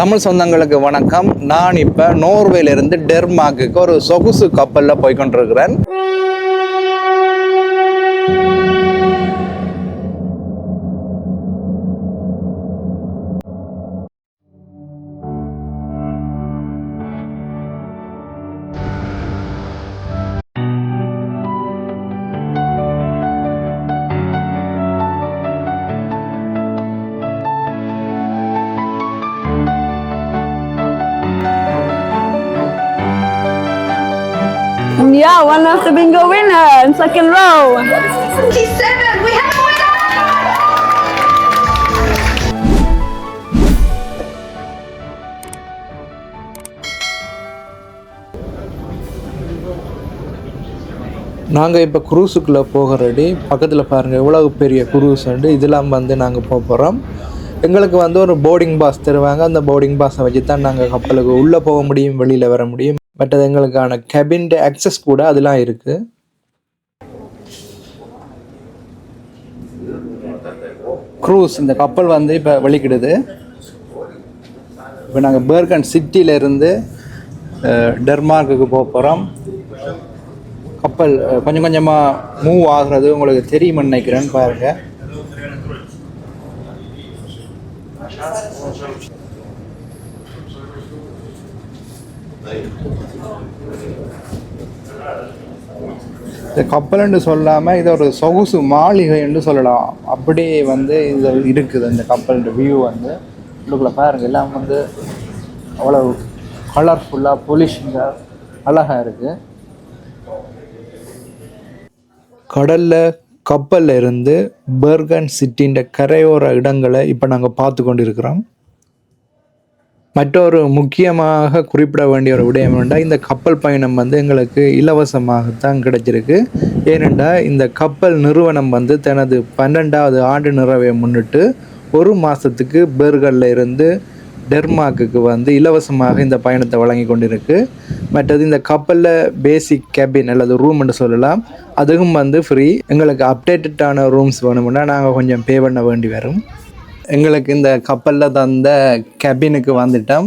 தமிழ் சொந்தங்களுக்கு வணக்கம். நான் இப்போ நோர்வேலிருந்து டெர்மாக்கு ஒரு சொகுசு கப்பலில் போய் Yeah, one of the bingo winner in second row. 57. We have a winner! நாங்கள் இப்போ குரூஸுக்குள்ளே போக ரெடி பக்கத்தில் பாருங்கள் எவ்வளவு பெரிய குரூஸ் உண்டு இதெல்லாம் வந்து நாங்கள் போக போகிறோம் எங்களுக்கு வந்து ஒரு போர்டிங் பாஸ் தருவாங்க அந்த போர்டிங் பாஸை வச்சு தான் நாங்கள் கப்பலுக்கு உள்ளே போக முடியும் வெளியில் வர முடியும் மற்றது எங்களுக்கான கெபின் அக்சஸ் கூட அதெல்லாம் இருக்குது க்ரூஸ் இந்த கப்பல் வந்து இப்போ வெளிக்கிடுது இப்போ நாங்கள் பேர்கன் சிட்டியிலேருந்து டெர்மார்க்குக்கு போக போகிறோம் கப்பல் கொஞ்சம் கொஞ்சமாக மூவ் ஆகுறது உங்களுக்கு தெரியும்னு நினைக்கிறேன்னு பாருங்க. இந்த கப்பல்னு சொல்லாமல் இது ஒரு சொகுசு மாளிகை என்று சொல்லலாம். அப்படியே வந்து இது இருக்குது இந்த கப்பல் வியூ வந்து. உள்ளுக்குள்ள பாருங்கள் எல்லாம் வந்து அவ்வளோ கலர்ஃபுல்லாக பொலிஷிங்காக அழகாக இருக்குது கடல்ல கப்பல்ல இருந்து பெர்கன் சிட்டின்ற கரையோர இடங்களை இப்போ நாங்கள் பார்த்து கொண்டு இருக்கிறோம் மற்றொரு முக்கியமாக குறிப்பிட வேண்டிய ஒரு விடயம் என்னென்னா இந்த கப்பல் பயணம் வந்து எங்களுக்கு இலவசமாகத்தான் கிடைச்சிருக்கு. ஏனென்றால் இந்த கப்பல் நிறுவனம் வந்து தனது பன்னெண்டாவது ஆண்டு நிறைவை முன்னிட்டு ஒரு மாதத்துக்கு பெர்கல்ல இருந்து டெர்மார்க்குக்கு வந்து இலவசமாக இந்த பயணத்தை வழங்கி கொண்டிருக்கு. மற்றது இந்த கப்பலில் பேசிக் கேபின் அல்லது ரூம்னு சொல்லலாம். அதுவும் வந்து ஃப்ரீ எங்களுக்கு அப்டேட்டடான ரூம்ஸ் வேணும்னா நாங்கள் கொஞ்சம் பே பண்ண வேண்டி வரும். எங்களுக்கு இந்த கப்பலில் தந்த கேபினுக்கு வந்துட்டோம்.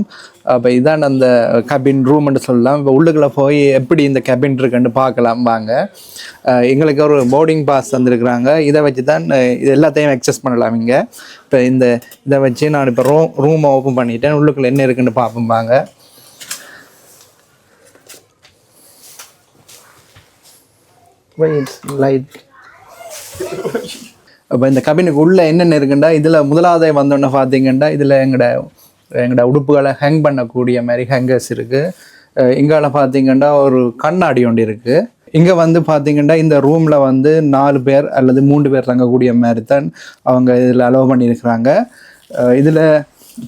அப்போ இதான் அந்த கேபின் ரூம்னு சொல்லலாம். இப்போ உள்ளுக்குள்ளே போய் எப்படி இந்த கேபின் இருக்குன்னு பார்க்கலாம் வாங்க. எங்களுக்கு ஒரு போர்டிங் பாஸ் தந்திருக்கிறாங்க. இதை வச்சு தான் இது எல்லாத்தையும் அக்சஸ் பண்ணலாம் இங்கே. இப்போ இந்த இதை வச்சு நான் இப்போ ரூம் ரூமை ஓப்பன் பண்ணிட்டேன். உள்ளுக்குள்ளே என்ன இருக்குன்னு பார்ப்போம் வாங்க. லைட் இப்போ இந்த கபினுக்கு உள்ளே என்னென்ன இருக்குண்டா? இதில் முதலாவது வந்தோன்னே பார்த்தீங்கன்னா இதில் எங்களோட எங்களோட உடுப்புகளை ஹேங் பண்ணக்கூடிய மாதிரி ஹேங்கர்ஸ் இருக்குது இங்கால பார்த்தீங்கன்னா ஒரு கண்ணாடி ஒன்று இருக்குது இங்கே வந்து பார்த்தீங்கன்னா இந்த ரூமில் வந்து நாலு பேர் அல்லது மூன்று பேர் தங்கக்கூடிய மாதிரி தான் அவங்க இதில் அலோவ் பண்ணியிருக்கிறாங்க. இதில்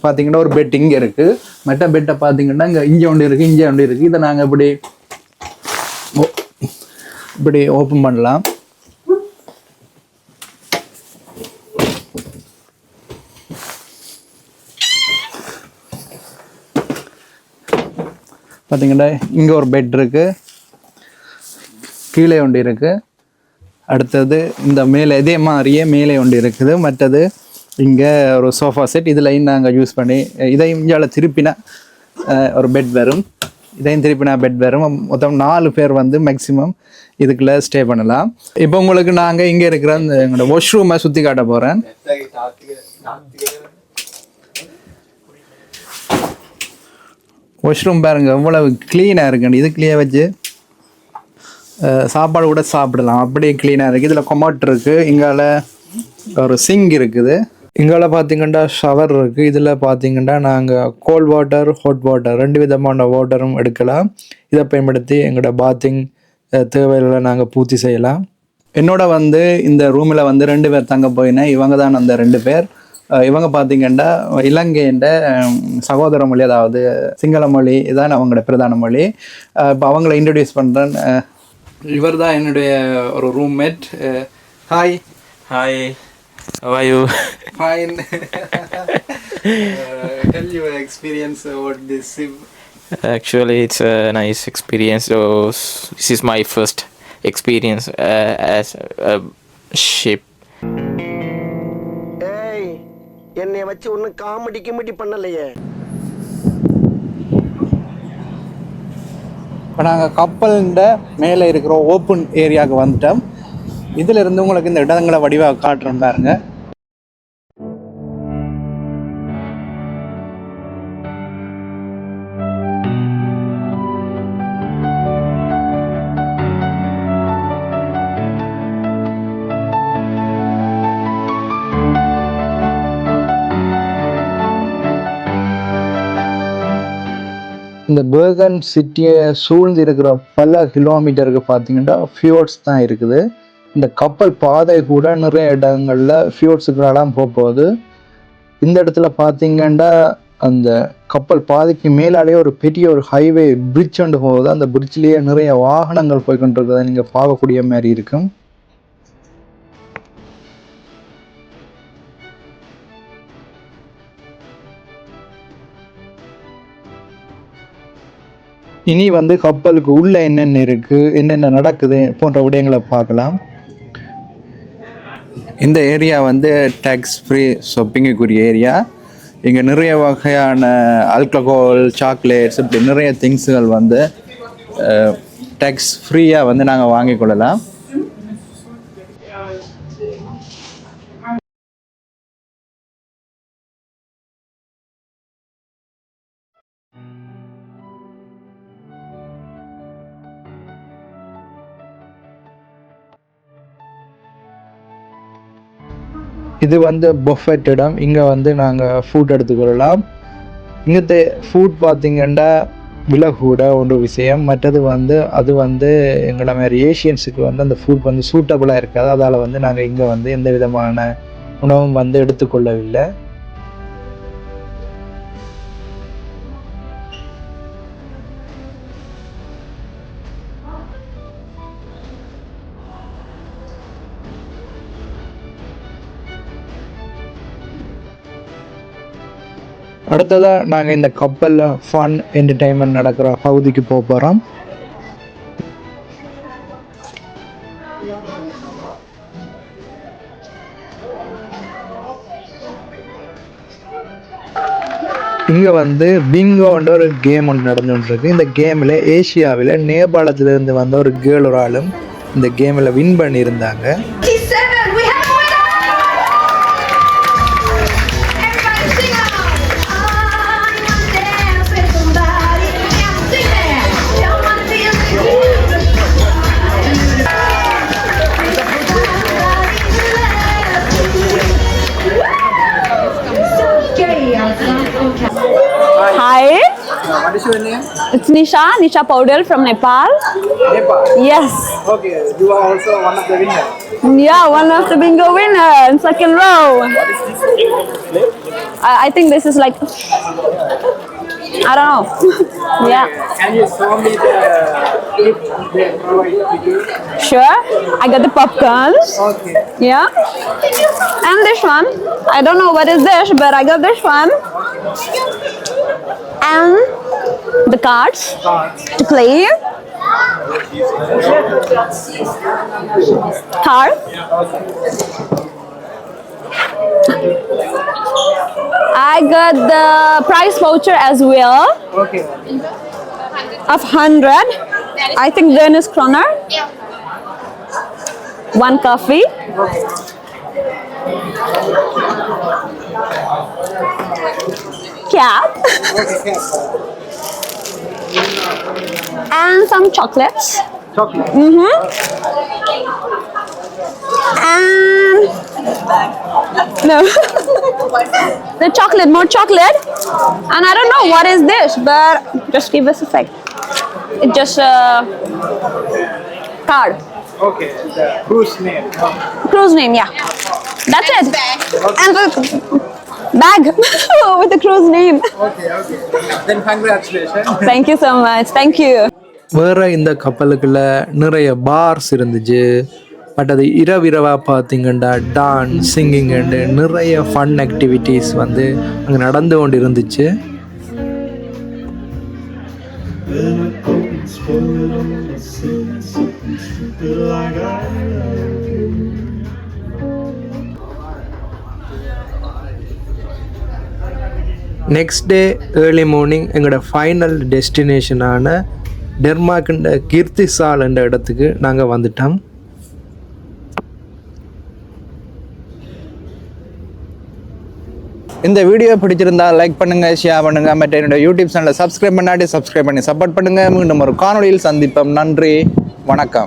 பார்த்தீங்கன்னா ஒரு பெட் இங்கே இருக்குது மெட்ட பெட்டை பார்த்தீங்கன்னா இங்கே இங்கே ஒன்று இருக்குது இங்கே ஒன்று இருக்குது இதை நாங்கள் இப்படி ஓ- இப்படி ஓப்பன் பண்ணலாம். பார்த்தீங்கன்னா இங்கே ஒரு பெட் இருக்குது கீழே ஒன்று இருக்குது அடுத்தது இந்த மேலே இதே மாதிரியே மேலே ஒன்று இருக்குது. மற்றது இங்கே ஒரு சோஃபா செட் இதுலையும் நாங்கள் யூஸ் பண்ணி இதையும் இங்கே திருப்பினா ஒரு பெட் வரும். இதையும் திருப்பினா பெட் வரும். மொத்தம் நாலு பேர் வந்து மேக்ஸிமம் இதுக்குள்ளே ஸ்டே பண்ணலாம். இப்போ உங்களுக்கு நாங்கள் இங்கே இருக்கிற அந்த எங்களோட வாஷ்ரூமை சுற்றி காட்ட போகிறேன் வாஷ்ரூம் பாருங்கள் எவ்வளவு க்ளீனாக இருக்குன்னு இதுக்குள்ளேயே வச்சு சாப்பாடு கூட சாப்பிடலாம். அப்படியே க்ளீனாக இருக்குது இதில் கொமோட் இருக்குது இங்கால ஒரு சிங்க் இருக்குது. இங்கால பார்த்தீங்கன்னா ஷவர் இருக்குது இதில் பார்த்தீங்கன்னா நாங்கள் கோல்ட் வாட்டர் ஹாட் வாட்டர் ரெண்டு விதமான வாட்டரும் எடுக்கலாம். இதை பயன்படுத்தி எங்களோட பாத்திங் தேவைகளை நாங்கள் பூர்த்தி செய்யலாம். என்னோட வந்து இந்த ரூமில் வந்து ரெண்டு பேர் தங்க போயினேன். இவங்க தான் அந்த ரெண்டு பேர். இவங்க பார்த்தீங்கன்னா இலங்கையின் சகோதர மொழி அதாவது சிங்கள மொழி இதான் அவங்களோட பிரதான மொழி இப்போ அவங்கள இன்ட்ரடியூஸ் பண்ணுறேன் இவர் தான் என்னுடைய ஒரு roommate hi Hi, how are you? Fine tell you experience what this Actually, it's a nice experience. So, s- this is my first experience uh, as a ship. என்னை வச்சு ஒன்றும் காமெடி கிமெடி பண்ணலையே. இப்போ நாங்கள் கப்பல்ண்ட மேலே இருக்கிற ஓப்பன் ஏரியாவுக்கு வந்துட்டோம். இதிலிருந்து உங்களுக்கு இந்த இடங்களை வடிவாக காட்டுறோம் பாருங்கள் இந்த பேர்கன் சிட்டியை சூழ்ந்து இருக்கிற பல கிலோமீட்டருக்கு பார்த்தீங்கன்னா ஃபியோர்ட்ஸ் தான் இருக்குது. இந்த கப்பல் பாதை கூட நிறைய இடங்களில் ஃபியோர்ட்ஸுக்கெல்லாம் போக போகுது. இந்த இடத்துல பார்த்தீங்கன்னா அந்த கப்பல் பாதைக்கு மேலாலே ஒரு பெரிய ஒரு ஹைவே பிரிட்ஜ் ஒன்று போகுது. அந்த பிரிட்ஜ்லேயே நிறைய வாகனங்கள் போய்கொண்டிருக்கிறத நீங்கள் பார்க்கக்கூடிய மாதிரி இருக்கும். இனி வந்து கப்பலுக்கு உள்ளே என்னென்ன இருக்குது என்னென்ன நடக்குது போன்ற விடயங்களை பார்க்கலாம். இந்த ஏரியா வந்து டேக்ஸ் ஃப்ரீ ஷாப்பிங்குக்குரிய ஏரியா இங்கே நிறைய வகையான ஆல்கஹால் சாக்லேட்ஸ் இப்படி நிறைய திங்ஸுகள் வந்து டேக்ஸ் ஃப்ரீயாக வந்து நாங்கள் வாங்கிக் கொள்ளலாம். இது வந்து பொஃபெட் இடம். இங்கே வந்து நாங்கள் ஃபுட் எடுத்துக்கொள்ளலாம். இங்கത്തെ ஃபுட் பார்த்திங்கன்னா விலை கூட விஷயம். மற்றது வந்து அது வந்து எங்களை மாதிரி ஏஷியன்ஸுக்கு வந்து அந்த ஃபுட் வந்து சூட்டபுளாக இருக்காது. அதால் வந்து நாங்கள் இங்கே வந்து எந்த விதமான உணவும் வந்து எடுத்துக்கொள்ளவில்லை. அடுத்ததாக நாங்கள் இந்த கப்பலில் ஃபன் என்டர்டைன்மெண்ட் நடக்கிற பகுதிக்கு போக போகிறோம் இங்கே வந்து பிங்கோன்ற ஒரு கேம் ஒன்று நடந்துகிட்டு இருக்கு இந்த கேமில் ஏசியாவில் நேபாளத்திலிருந்து வந்த ஒரு கேர்ள் ஒரு ஆளும் இந்த கேமில் வின் பண்ணியிருந்தாங்க. It's Nisha, Nisha Paudel from Nepal. Nepal? Yes. Okay, you are also one of the winners. Yeah, one of the bingo winner in second row. I, I think this is like, I don't know. yeah, Can you show me the they provide to you? sure. I got the popcorns. Okay. Yeah. And this one. I don't know what is this, but I got this one. And the cards to play. Card. I got the prize voucher as well Okay. of 100. I think Danish kroner. One coffee. Cap. And some chocolates. Chocolate. Mm-hmm. And no, the chocolate, more chocolate. And I don't know what is this, but just give us a sec. It just a card, Okay. The cruise name. cruise name, yeah. That's it. And the bag with the cruise name. Okay, okay. Then congratulations. Thank you so much. Thank you. வேற இந்த கப்பலுக்குள்ள நிறைய parse இருந்துச்சு. But அது இரவிரவாக பார்த்தீங்கன்னா dance singing and நிறைய fun activities வந்து அங்கே நடந்து கொண்டு இருந்துச்சு நெக்ஸ்ட் டே ஏர்லி மார்னிங் எங்களோட ஃபைனல் டெஸ்டினேஷனான டென்மார்க்கின்ற கீர்த்திசால் என்ற இடத்துக்கு நாங்கள் வந்துட்டோம். இந்த வீடியோ பிடிச்சிருந்தா லைக் பண்ணுங்க ஷேர் பண்ணுங்க மற்ற என்னோட யூடியூப் சேனலை சப்ஸ்கிரைப் பண்ணாட்டி சப்ஸ்கிரைப் பண்ணி சப்போர்ட் பண்ணுங்க. மீண்டும் ஒரு காணொலியில் சந்திப்போம். நன்றி வணக்கம்.